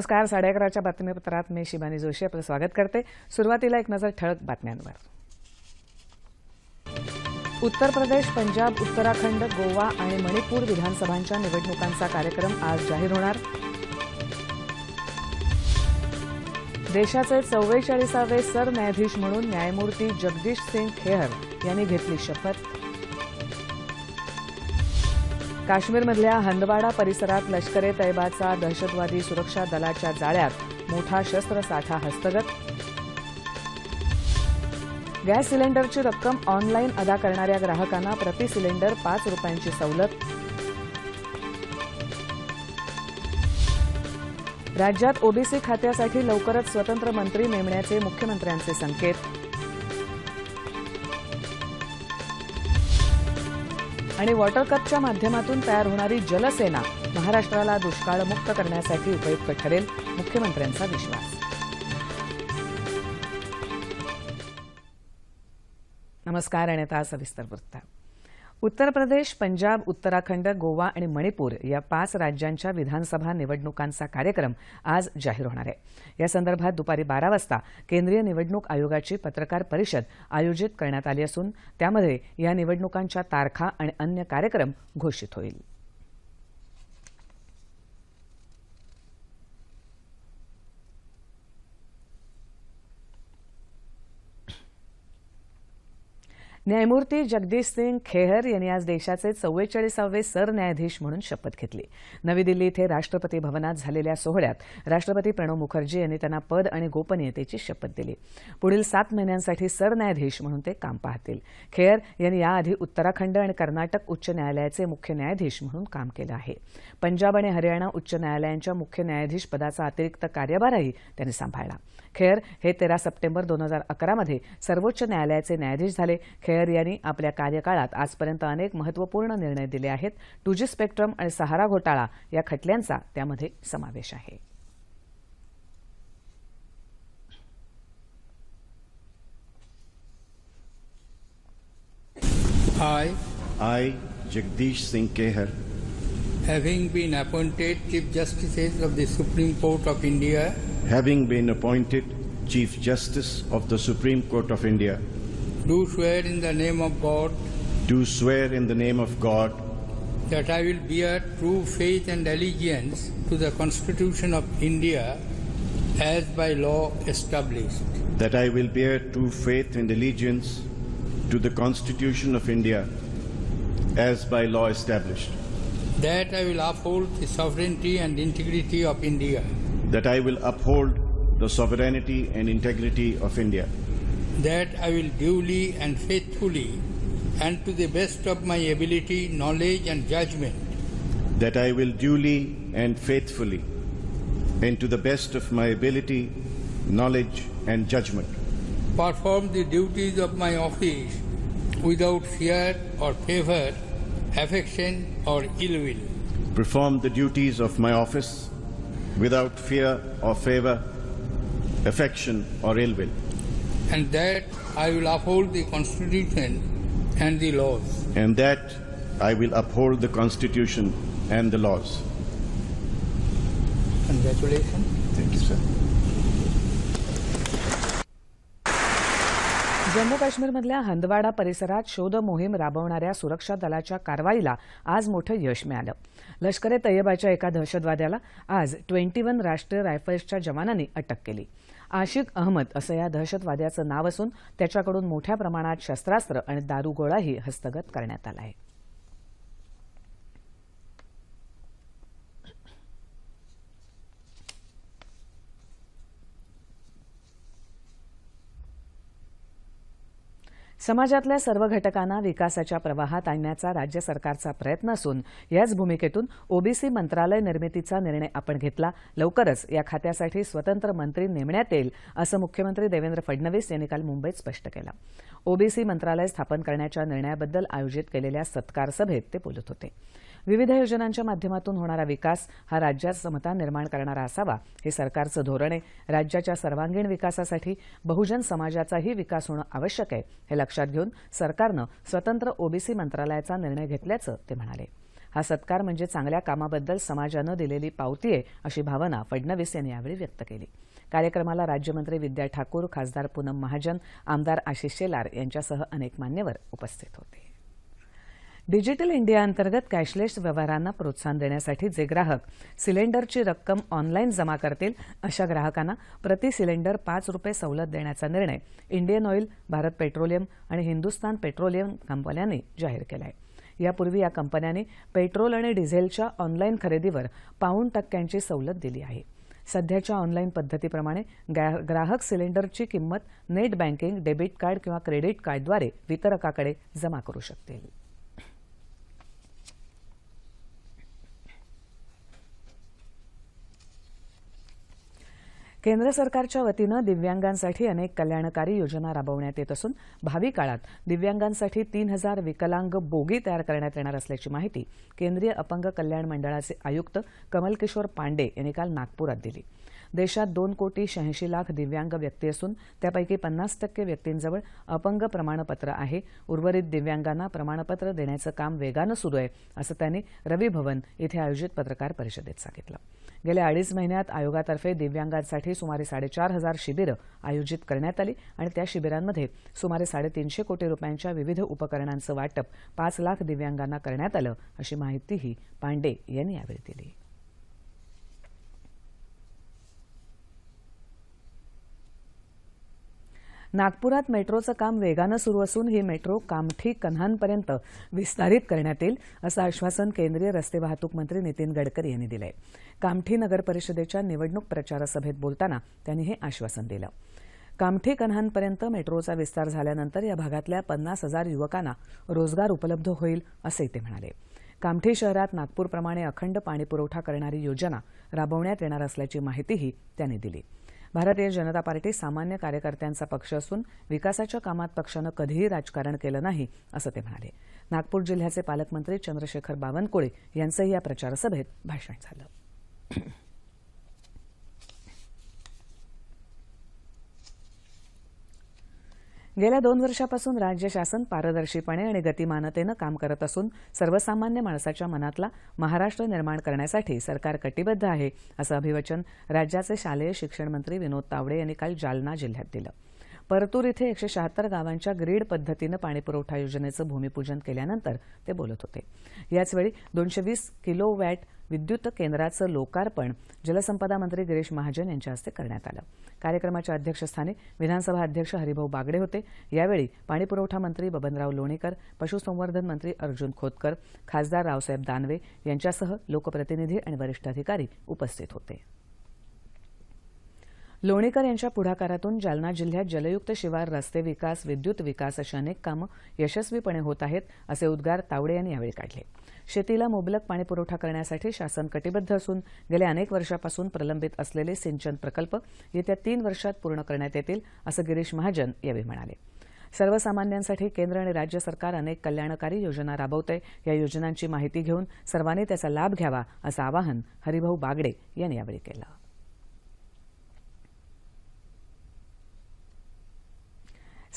नमस्कार साडे अकराच्या बातमीपत्रात मी शिबानी जोशी आपलं स्वागत करते. सुरुवातीला एक नजर ठळक बातम्यांवर. उत्तर प्रदेश पंजाब उत्तराखंड गोवा आणि मणिपूर विधानसभांच्या निवडणुकांचा कार्यक्रम आज जाहीर होणार. देशाचे चव्वेचाळीसावे सरन्यायाधीश म्हणून न्यायमूर्ती जगदीश सिंग खेहर यांनी घेतली शपथ. काश्मीरमधल्या हंदवाडा परिसरात लष्कर ए तैबाचा दहशतवादी सुरक्षा दलाच्या जाळ्यात मोठा शस्त्रसाठा हस्तगत. गॅस सिलेंडरची रक्कम ऑनलाईन अदा करणाऱ्या ग्राहकांना प्रति सिलेंडर पाच रुपयांची सवलत. राज्यात ओबीसी खात्यासाठी लवकरच स्वतंत्र मंत्री नेमण्याचे मुख्यमंत्र्यांचे संकेत. आणि वॉटर कपच्या माध्यमातून तयार होणारी जलसेना महाराष्ट्राला दुष्काळमुक्त करण्यासाठी उपयुक्त ठरेल मुख्यमंत्र्यांचा विश्वास. नमस्कार आणि आता सविस्तर वृत्त. उत्तर प्रदेश पंजाब उत्तराखंड गोवा आणि मणिपूर या पाच राज्यांच्या विधानसभा निवडणुकांचा कार्यक्रम आज जाहीर होणार आहे. या संदर्भात दुपारी बारा वाजता केंद्रीय निवडणूक आयोगाची पत्रकार परिषद आयोजित करण्यात आली असून त्यामध्ये या निवडणुकांच्या तारखा आणि अन्य कार्यक्रम घोषित होईल. न्यायमूर्ती जगदीश सिंग खेहर यांनी आज देशाचे चव्वेचाळीसावे सरन्यायाधीश म्हणून शपथ घेतली. नवी दिल्ली इथं राष्ट्रपती भवनात झालेल्या सोहळ्यात राष्ट्रपती प्रणव मुखर्जी यांनी त्यांना पद आणि गोपनीयतेची शपथ दिली. पुढील सात महिन्यांसाठी सरन्यायाधीश म्हणून ते काम पाहतील. खेहर यांनी याआधी उत्तराखंड आणि कर्नाटक उच्च न्यायालयाचे मुख्य न्यायाधीश म्हणून काम केलं आहे. पंजाब आणि हरियाणा उच्च न्यायालयांच्या मुख्य न्यायाधीश पदाचा अतिरिक्त कार्यभारही त्यांनी सांभाळला. खेअर हे तेरा सप्टेंबर दोन हजार अकरामध्ये सर्वोच्च न्यायालयाचे न्यायाधीश झाले. खेअर यांनी आपल्या कार्यकाळात आजपर्यंत अनेक महत्त्वपूर्ण निर्णय दिले आहेत. टू जी स्पेक्ट्रम आणि सहारा घोटाळा या खटल्यांचा त्यामध्ये समावेश आहे. I, I, Jagdish Singh Kehar, having been appointed Chief Justices of the Supreme Court of India, having been appointed Chief Justice of the Supreme Court of India, do swear in the name of God do swear in the name of God that I will bear true faith and allegiance to the Constitution of India as by law established, that I will bear true faith and allegiance to the Constitution of India as by law established, that I will uphold the sovereignty and integrity of India, that I will uphold the sovereignty and integrity of India, that I will duly and faithfully and to the best of my ability, knowledge, and judgment. That I will duly and faithfully and to the best of my ability, knowledge, and judgment perform the duties of my office without fear or favor, affection or ill will, perform the duties of my office without fear or favor, affection, or ill will, and that I will uphold the Constitution and the laws. and that I will uphold the Constitution and the laws. Congratulations. Thank you, sir. Jammu काश्मीरमधल्या हंदवाडा परिसरात शोध मोहीम राबवणाऱ्या सुरक्षा दलाच्या कारवाईला आज मोठं यश मिळालं. लष्कर ए तय्यबाच्या एका दहशतवाद्याला आज ट्वेंटी वन राष्ट्रीय रायफल्सच्या जवानांनी अटक केली. आशिक अहमद असं या दहशतवाद्याचं नाव असून त्याच्याकडून मोठ्या प्रमाणात शस्त्रास्त्र आणि दारुगोळाही हस्तगत करण्यात आला आहे. समाजातल्या सर्व घटकांना विकासाच्या प्रवाहात आणण्याचा राज्य सरकारचा प्रयत्न असून याच भूमिकेतून ओबीसी मंत्रालय निर्मितीचा निर्णय आपण घेतला. लवकरच या खात्यासाठी स्वतंत्र मंत्री नेमण्यात येईल असं मुख्यमंत्री देवेंद्र फडणवीस यांनी काल मुंबईत स्पष्ट केलं. ओबीसी मंत्रालय स्थापन करण्याच्या निर्णयाबद्दल आयोजित केलेल्या सत्कार सभेत ते बोलत होते. विविध योजनांच्या माध्यमातून होणारा विकास हा राज्यात समता निर्माण करणारा असावा हे सरकारचं धोरण आहे. राज्याच्या सर्वांगीण विकासासाठी बहुजन समाजाचाही विकास होणं आवश्यक आहे हे लक्षात घेऊन सरकारनं स्वतंत्र ओबीसी मंत्रालयाचा निर्णय घेतल्याचं ते म्हणाले. हा सत्कार म्हणजे चांगल्या कामाबद्दल समाजानं दिलेली पावती आहे अशी भावना फडणवीस यांनी यावेळी व्यक्त केली. कार्यक्रमाला राज्यमंत्री विद्या ठाकूर खासदार पूनम महाजन आमदार आशिष शेलार यांच्यासह अनेक मान्यवर उपस्थित होते. डिजिटल इंडिया अंतर्गत कॅशलेस व्यवहारांना प्रोत्साहन देण्यासाठी जे ग्राहक सिलेंडरची रक्कम ऑनलाईन जमा करतील अशा ग्राहकांना प्रति सिलेंडर पाच रुपये सवलत देण्याचा निर्णय इंडियन ऑइल भारत पेट्रोलियम आणि हिंदुस्तान पेट्रोलियम कंपन्यांनी जाहीर केला आहे यापूर्वी या कंपन्यांनी पेट्रोल आणि डिझेलच्या ऑनलाईन खरेदीवर पाऊण टक्क्यांची सवलत दिली आहे. सध्याच्या ऑनलाईन पद्धतीप्रमाणे ग्राहक सिलेंडरची किंमत नेट बँकिंग डेबिट कार्ड किंवा क्रेडिट कार्डद्वारे वितरकाकडे जमा करू शकतील. केंद्र सरकारच्या वतीनं दिव्यांगांसाठी अनेक कल्याणकारी योजना राबवण्यात येत असून भावी काळात दिव्यांगांसाठी तीन हजार विकलांग बोगी तयार करण्यात येणार असल्याची माहिती केंद्रीय अपंग कल्याण मंडळाचे आयुक्त कमलकिशोर पांडे यांनी काल नागपुरात दिली. देशात दोन कोटी शहाऐंशी लाख दिव्यांग व्यक्ती असून त्यापैकी पन्नास टक्के व्यक्तींजवळ अपंग प्रमाणपत्र आहे. उर्वरित दिव्यांगांना प्रमाणपत्र देण्याचं काम वेगानं सुरू आहे असं त्यांनी रविभवन इथे आयोजित पत्रकार परिषदेत सांगितलं. गेल्या अडीच महिन्यात आयोगातर्फे दिव्यांगांसाठी सुमारे साडेचार हजार शिबिरं आयोजित करण्यात आली आणि त्या शिबिरांमध्ये सुमारे साडेतीनशे कोटी रुपयांच्या विविध उपकरणांचं वाटप पाच लाख दिव्यांगांना करण्यात आलं अशी माहितीही पांडे यांनी यावेळी दिली. नागपुरात मेट्रोचं काम वेगानं सुरू असून ही मेट्रो कामठी कन्हानपर्यंत विस्तारित करण्यात येईल असं आश्वासन केंद्रीय रस्ते वाहतूक मंत्री नितीन गडकरी यांनी दिलंय. कामठी नगर परिषदेच्या निवडणूक प्रचारसभेत बोलताना त्यांनी हे आश्वासन दिलं. कामठी कन्हानपर्यंत मेट्रोचा विस्तार झाल्यानंतर या भागातल्या पन्नास हजार युवकांना रोजगार उपलब्ध होईल असंही ते म्हणाले. कामठी शहरात नागपूरप्रमाणे अखंड पाणीपुरवठा करणारी योजना राबवण्यात येणार असल्याची माहितीही त्यांनी दिली. भारतीय जनता पार्टी सामान्य कार्यकर्त्यांचा पक्ष असून विकासाच्या कामात पक्षानं कधीही राजकारण केलं नाही असं ते म्हणाले. नागपूर जिल्ह्याचे पालकमंत्री चंद्रशेखर बावनकुळे यांचंही या प्रचारसभेत भाषण झालं. गेल्या दोन वर्षापासून राज्य शासन पारदर्शीपणे आणि गतिमानतेनं काम करत असून सर्वसामान्य माणसाच्या मनातला महाराष्ट्र निर्माण करण्यासाठी सरकार कटिबद्ध आहे असं अभिवचन राज्याचे शालेय शिक्षण मंत्री विनोद तावडे यांनी काल जालना जिल्ह्यात दिलं. परतूर इथे एकशे शहात्तर गावांच्या ग्रीड पद्धतीनं पाणीपुरवठा योजनेचं भूमिपूजन केल्यानंतर ते बोलत होते. याचवेळी दोनशे वीस किलो वॅट विद्युत केंद्राचं लोकार्पण जलसंपदा मंत्री गिरीश महाजन यांच्या हस्ते करण्यात आलं. कार्यक्रमाच्या अध्यक्षस्थानी विधानसभा अध्यक्ष हरिभाऊ बागडे होते. यावेळी पाणीपुरवठा मंत्री बबनराव लोणीकर पशुसंवर्धन मंत्री अर्जुन खोतकर खासदार रावसाहेब दानवे यांच्यासह लोकप्रतिनिधी आणि वरिष्ठ अधिकारी उपस्थित होते. लोणीकर यांच्या पुढाकारातून जालना जिल्ह्यात जलयुक्त शिवार रस्ते विकास विद्युत विकास अशी अनेक कामं यशस्वीपणे होत आहेत असे उद्गार तावडे यांनी यावेळी काढले. शेतीला मुबलक पाणीपुरवठा करण्यासाठी शासन कटिबद्ध असून गेल्या अनेक वर्षापासून प्रलंबित असलेले सिंचन प्रकल्प येत्या तीन वर्षात पूर्ण करण्यात येतील असं गिरीश महाजन यावेळी म्हणाले. सर्वसामान्यांसाठी केंद्र आणि राज्य सरकार अनेक कल्याणकारी योजना राबवतंय. या योजनांची माहिती घेऊन सर्वांनी त्याचा लाभ घ्यावा असं आवाहन हरिभाऊ बागडे यांनी यावेळी केलं.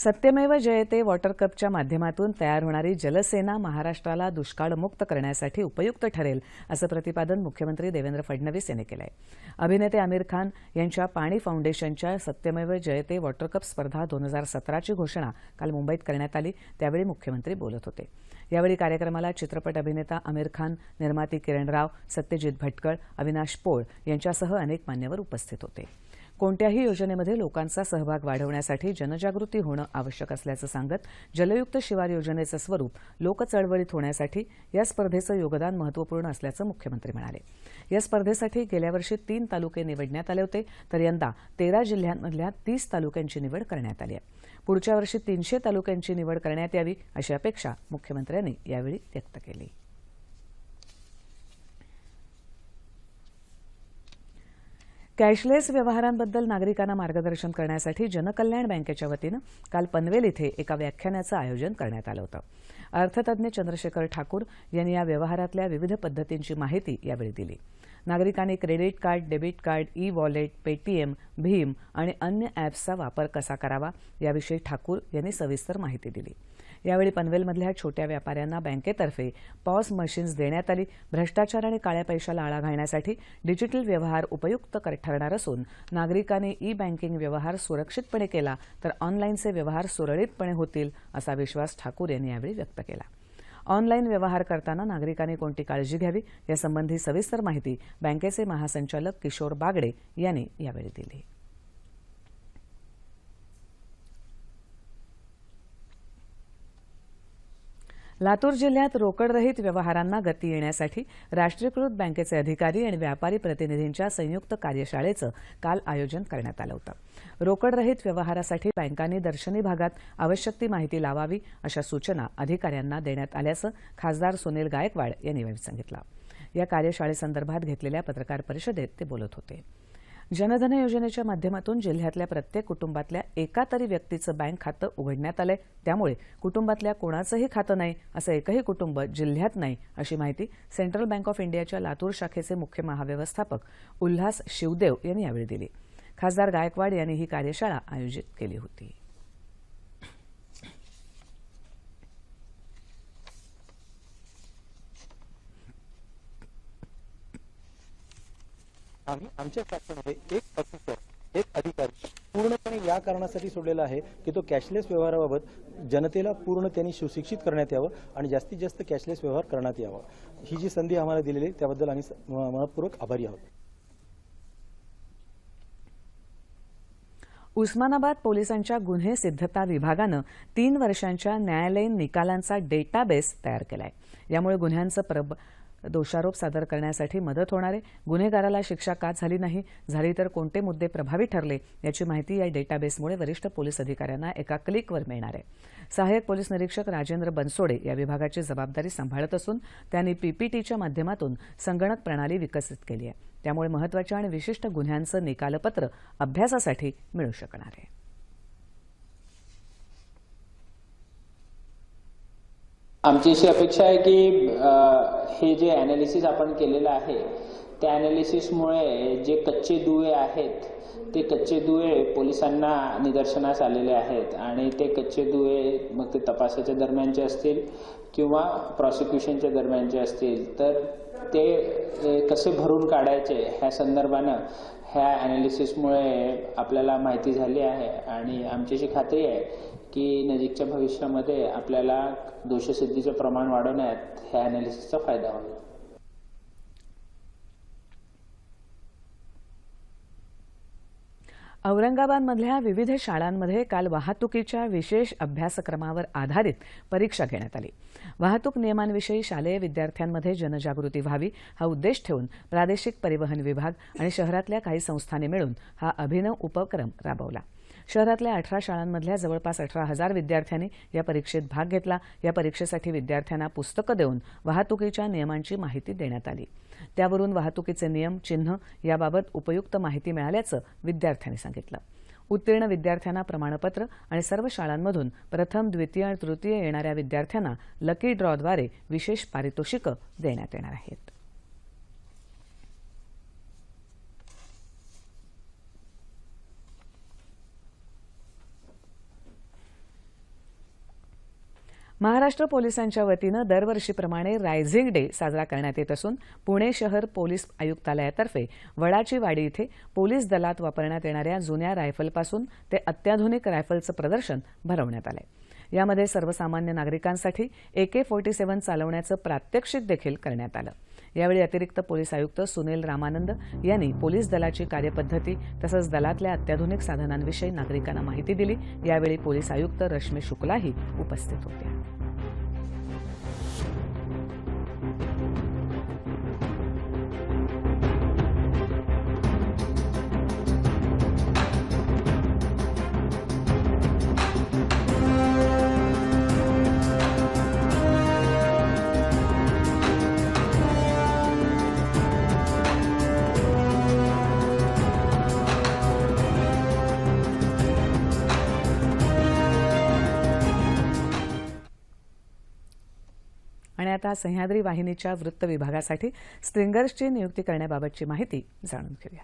सत्यमेव जयते वॉटर कपच्या माध्यमातून तयार होणारी जलसेना महाराष्ट्राला दुष्काळमुक्त करण्यासाठी उपयुक्त ठरेल असं प्रतिपादन मुख्यमंत्री देवेंद्र फडणवीस यांनी केलं आहे अभिनेते आमिर खान यांच्या पाणी फाउंडेशनच्या सत्यमेव जयते वॉटर कप स्पर्धा दोन हजार सतराची घोषणा काल मुंबईत करण्यात आली त्यावेळी मुख्यमंत्री बोलत होते. यावेळी कार्यक्रमाला चित्रपट अभिनेता आमिर खान निर्माती किरण राव सत्यजित भटकळ अविनाश पोळ यांच्यासह अनेक मान्यवर उपस्थित होते. कोणत्याही योजनेमध्ये लोकांचा सहभाग वाढवण्यासाठी जनजागृती होणं आवश्यक असल्याचं सांगत जलयुक्त शिवार योजनेचं स्वरूप लोकचळवळीत होण्यासाठी या स्पर्धेचं योगदान महत्त्वपूर्ण असल्याचं मुख्यमंत्री म्हणाले. या स्पर्धेसाठी गेल्या वर्षी तीन तालुके निवडण्यात आले होते तर यंदा तेरा जिल्ह्यांमधल्या तीस तालुक्यांची निवड करण्यात आली आहे. पुढच्या वर्षी तीनशे तालुक्यांची निवड करण्यात यावी अशी अपेक्षा मुख्यमंत्र्यांनी यावेळी व्यक्त केली. कॅशलेस व्यवहारांबद्दल नागरिकांना मार्गदर्शन करण्यासाठी जनकल्याण बँकेच्या वतीनं काल पनवेल इथे एका व्याख्यानाचं आयोजन करण्यात आलं होतं. अर्थतज्ञ चंद्रशेखर ठाकूर यांनी या व्यवहारातल्या विविध पद्धतींची माहिती यावेळी दिली. नागरिकांनी credit card debit card e wallet Paytm Bhim आणि अन्य ॲप्सचा वापर कसा करावा याविषयी ठाकूर यांनी सविस्तर माहिती दिली. यावेळी पनवेलमधल्या छोट्या व्यापाऱ्यांना बँकेतर्फे पॉस मशीन्स देण्यात आली. भ्रष्टाचार आणि काळ्या पैशाला आळा घालण्यासाठी डिजिटल व्यवहार उपयुक्त कर- ठरणार असून नागरिकांनी ई बँकिंग व्यवहार सुरक्षितपणे केला तर ऑनलाईनचे व्यवहार सुरळीतपणे होतील असा विश्वास ठाकूर यांनी यावेळी व्यक्त केला. ऑनलाईन व्यवहार करताना नागरिकांनी कोणती काळजी घ्यावी यासंबंधी सविस्तर माहिती बँकेचे महासंचालक किशोर बागडे यांनी यावेळी दिली. लातूर जिल्ह्यात रोकडरहित व्यवहारांना गती येण्यासाठी राष्ट्रीयकृत बँकेचे अधिकारी आणि व्यापारी प्रतिनिधींच्या संयुक्त कार्यशाळेचं काल आयोजन करण्यात आलं होतं. रोकडरहित व्यवहारासाठी बँकांनी दर्शनी भागात आवश्यक ती माहिती लावावी अशा सूचना अधिकाऱ्यांना देण्यात आल्याचं खासदार सुनील गायकवाड यांनी सांगितलं. या कार्यशाळेसंदर्भात घेतलेल्या पत्रकार परिषदेत ते बोलत होते. जनधन योजनेच्या माध्यमातून जिल्ह्यातल्या प्रत्येक कुटुंबातल्या एका तरी व्यक्तीचं बँक खातं उघडण्यात आलंय. त्यामुळे कुटुंबातल्या कोणाचंही खातं नाही असं एकही कुटुंब जिल्ह्यात नाही अशी माहिती सेंट्रल बँक ऑफ इंडियाच्या लातूर शाखेचे मुख्य महाव्यवस्थापक उल्हास शिवदेव यांनी यावेळी दिली. खासदार गायकवाड यांनी ही कार्यशाळा आयोजित केली होती. आम्ही आमच्या शाखेमध्ये एक ऑफिसर एक अधिकारी पूर्णपणे या कारणासाठी सोडलेला आहे की तो कॅशलेस व्यवहाराबाबत जनतेला पूर्ण त्यांनी सुशिक्षित करण्यात यावं आणि जास्तीत जास्त कॅशलेस व्यवहार करण्यात यावा. ही जी संधी आम्हाला दिलेली आहे त्याबद्दल आम्ही मनपूर्वक आभारी आहोत. उस्मानाबाद पोलिसांच्या गुन्हे सिद्धता विभागानं तीन वर्षांच्या न्यायालयीन निकालांचा डेटाबेस तयार केलाय. यामुळे गुन्ह्यांचं दोषारोप सादर करण्यासाठी मदत होणार आहे गुन्हेगाराला शिक्षा का झाली नाही झाली तर कोणते मुद्दे प्रभावी ठरले याची माहिती या डेटाबेसमुळे वरिष्ठ पोलीस अधिकाऱ्यांना एका क्लिकवर मिळणार आहे. सहाय्यक पोलीस निरीक्षक राजेंद्र बनसोडे या विभागाची जबाबदारी सांभाळत असून त्यांनी पीपीटीच्या माध्यमातून संगणक प्रणाली विकसित केली आहे. त्यामुळे महत्त्वाच्या आणि विशिष्ट गुन्ह्यांचं निकालपत्र अभ्यासासाठी मिळू शकणार आहे. आमची अशी अपेक्षा आहे की हे जे ॲनालिसिस आपण केलेलं आहे त्या ॲनालिसिसमुळे जे कच्चे दुवे आहेत ते कच्चे दुवे पोलिसांना निदर्शनास आलेले आहेत आणि ते कच्चे दुवे मग ते तपासाच्या दरम्यानचे असतील किंवा प्रॉसिक्युशनच्या दरम्यानचे असतील तर ते कसे भरून काढायचे ह्या संदर्भानं ह्या ॲनालिसिसमुळे आपल्याला माहिती झाली आहे. आणि आमची अशी खात्री आहे की नजीकच्या भविष्यामध्ये आपल्याला दोषसिद्धीचं प्रमाण वाढवण्यात ह्या ॲनालिसिसचा फायदा होईल. औरंगाबादमधल्या विविध शाळांमध्ये काल वाहतुकीच्या विशेष अभ्यासक्रमावर आधारित परीक्षा घेण्यात आली. वाहतूक नियमांविषयी शालेय विद्यार्थ्यांमध्ये जनजागृती व्हावी हा उद्देश ठेवून प्रादेशिक परिवहन विभाग आणि शहरातल्या काही संस्थांनी मिळून हा अभिनव उपक्रम राबवला. शहरातल्या अठरा शाळांमधल्या जवळपास अठरा हजार विद्यार्थ्यांनी या परीक्षेत भाग घेतला. या परीक्षेसाठी विद्यार्थ्यांना पुस्तकं देऊन वाहतुकीच्या नियमांची माहिती देण्यात आली. त्यावरून वाहतुकीचे नियम चिन्ह याबाबत उपयुक्त माहिती मिळाल्याचं विद्यार्थ्यांनी सांगितलं. उत्तीर्ण विद्यार्थ्यांना प्रमाणपत्र आणि सर्व शाळांमधून प्रथम द्वितीय आणि तृतीय येणाऱ्या विद्यार्थ्यांना लकी ड्रॉद्वारे विशेष पारितोषिकं देण्यात येणार आहेत. महाराष्ट्र पोलिसांच्या वतीनं दरवर्षीप्रमाणे रायझिंग डे साजरा करण्यात येत असून पुणे शहर पोलीस आयुक्तालयातर्फे वडाची वाडी इथे पोलीस दलात वापरण्यात येणाऱ्या जुन्या रायफलपासून ते अत्याधुनिक रायफलचं प्रदर्शन भरवण्यात आलं आहे यामध्ये सर्वसामान्य नागरिकांसाठी एके फोर्टी सेव्हन चालवण्याचं प्रात्यक्षिक देखील करण्यात आलं. यावेळी अतिरिक्त पोलीस आयुक्त सुनील रामानंद यांनी पोलीस दलाची कार्यपद्धती तसंच दलातल्या अत्याधुनिक साधनांविषयी नागरिकांना माहिती दिली. यावेळी पोलीस आयुक्त रश्मी शुक्लाही उपस्थित होत्या. आता सह्याद्री वाहिनीच्या वृत्त विभागासाठी स्ट्रिंगर्सची नियुक्ती करण्याबाबतची माहिती जाणून घेऊया.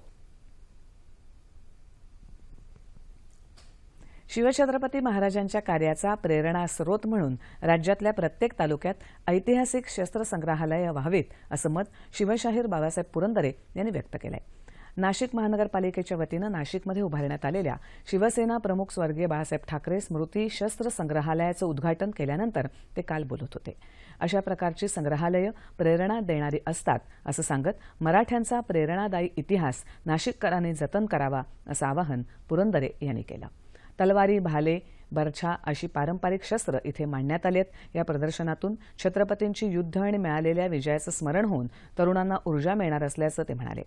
शिवछत्रपती महाराजांच्या कार्याचा प्रेरणा स्रोत म्हणून राज्यातल्या प्रत्येक तालुक्यात ऐतिहासिक शस्त्रसंग्रहालय व्हावीत असं मत शिवशाहीर बाबासाहेब पुरंदरे यांनी व्यक्त केलं नाशिक महानगरपालिकेच्या वतीनं नाशिकमध्ये उभारण्यात आलेल्या शिवसेना प्रमुख स्वर्गीय बाळासाहेब ठाकरे स्मृती शस्त्र संग्रहालयाचं उद्घाटन केल्यानंतर ते काल बोलत होते. अशा प्रकारची संग्रहालयं प्रेरणा देणारी असतात असं सांगत मराठ्यांचा प्रेरणादायी इतिहास नाशिककरांनी जतन करावा असं आवाहन पुरंदरे यांनी केलं. तलवारी भाले बरछा अशी पारंपरिक शस्त्र इथे मांडण्यात आलेत या प्रदर्शनातून छत्रपतींची युद्ध आणि मिळालेल्या विजयाचं स्मरण होऊन तरुणांना ऊर्जा मिळणार असल्याचं ते म्हणाले.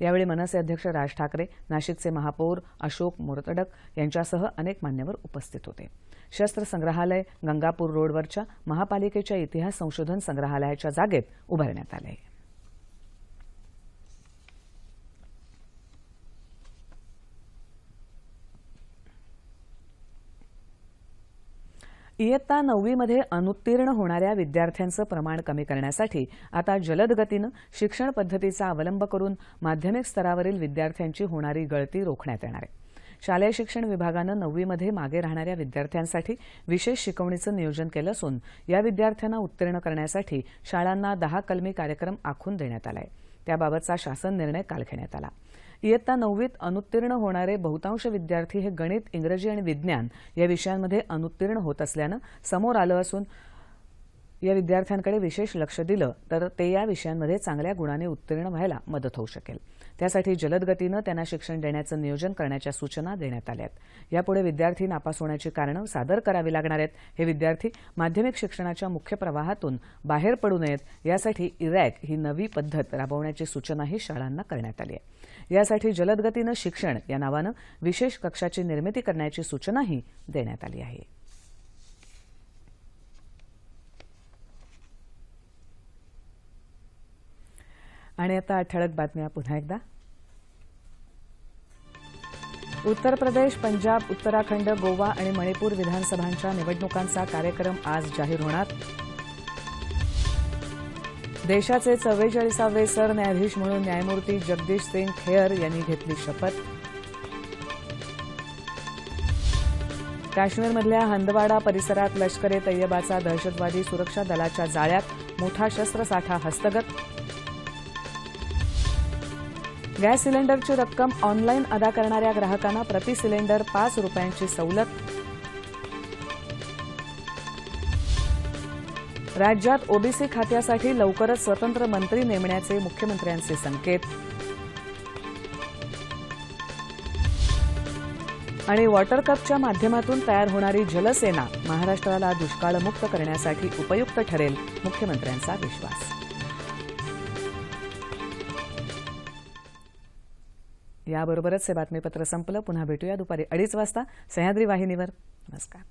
यावेळी मनसे अध्यक्ष राज ठाकरे नाशिकचे महापौर अशोक मुरतडक यांच्यासह अनेक मान्यवर उपस्थित होते. शस्त्र संग्रहालय गंगापूर रोडवरच्या महापालिकेच्या इतिहास संशोधन संग्रहालयाच्या जागेत उभारण्यात आलं आहे. इयत्ता नववीमध्ये अनुत्तीर्ण होणाऱ्या विद्यार्थ्यांचं प्रमाण कमी करण्यासाठी आता जलद गतीनं शिक्षण पद्धतीचा अवलंब करून माध्यमिक स्तरावरील विद्यार्थ्यांची होणारी गळती रोखण्यात येणार आहे. शालेय शिक्षण विभागानं नववीमध्ये मागे राहणाऱ्या विद्यार्थ्यांसाठी विशेष शिकवणीचं नियोजन केलं असून या विद्यार्थ्यांना उत्तीर्ण करण्यासाठी शाळांना दहा कलमी कार्यक्रम आखून देण्यात आला आहे त्याबाबतचा शासन निर्णय काल घेण्यात आला. इयत्ता नववीत अनुत्तीर्ण होणारे बहुतांश विद्यार्थी हे गणित इंग्रजी आणि विज्ञान या विषयांमध्ये अनुत्तीर्ण होत असल्यानं समोर आलं असून या विद्यार्थ्यांकडे विशेष लक्ष दिलं तर ते या विषयांमध्ये चांगल्या गुणाने उत्तीर्ण व्हायला मदत होऊ शकेल. त्यासाठी जलद गतीनं त्यांना शिक्षण देण्याचं नियोजन करण्याच्या सूचना देण्यात आल्या आहेत. यापुढे विद्यार्थी नापास होण्याची कारणं सादर करावी लागणार आहेत. हे विद्यार्थी माध्यमिक शिक्षणाच्या मुख्य प्रवाहातून बाहेर पडू नयेत. यासाठी इरॅक ही नवी पद्धत राबवण्याची सूचनाही शाळांना करण्यात आली आहे. यासाठी जलद गतीनं शिक्षण या नावानं विशेष कक्षाची निर्मिती करण्याची सूचनाही देण्यात आली आहे. आणि आता ठळक बातम्या पुन्हा एकदा. उत्तर प्रदेश पंजाब उत्तराखंड गोवा आणि मणिपूर विधानसभांच्या निवडणुकांचा कार्यक्रम आज जाहीर होणार. देशाचे चव्वेचाळीसावे सरन्यायाधीश म्हणून न्यायमूर्ती जगदीश सिंग खेअर यांनी घेतली शपथ. काश्मीरमधल्या हंदवाडा परिसरात लष्कर ए तय्यबाचा दहशतवादी सुरक्षा दलाच्या जाळ्यात मोठा शस्त्रसाठा हस्तगत. गॅस सिलेंडरची रक्कम ऑनलाईन अदा करणाऱ्या ग्राहकांना प्रति सिलेंडर पाच रुपयांची सवलत. राज्यात ओबीसी खात्यासाठी लवकरच स्वतंत्र मंत्री नेमण्याचे मुख्यमंत्र्यांचे संकेत. आणि वॉटर कपच्या माध्यमातून तयार होणारी जलसेना महाराष्ट्राला दुष्काळमुक्त करण्यासाठी उपयुक्त ठरेल मुख्यमंत्र्यांचा विश्वास. याबरोबरच हे बातमीपत्र संपलं. पुन्हा भेटूया दुपारी अडीच वाजता. सह्याद्री वाहिनीवर. नमस्कार.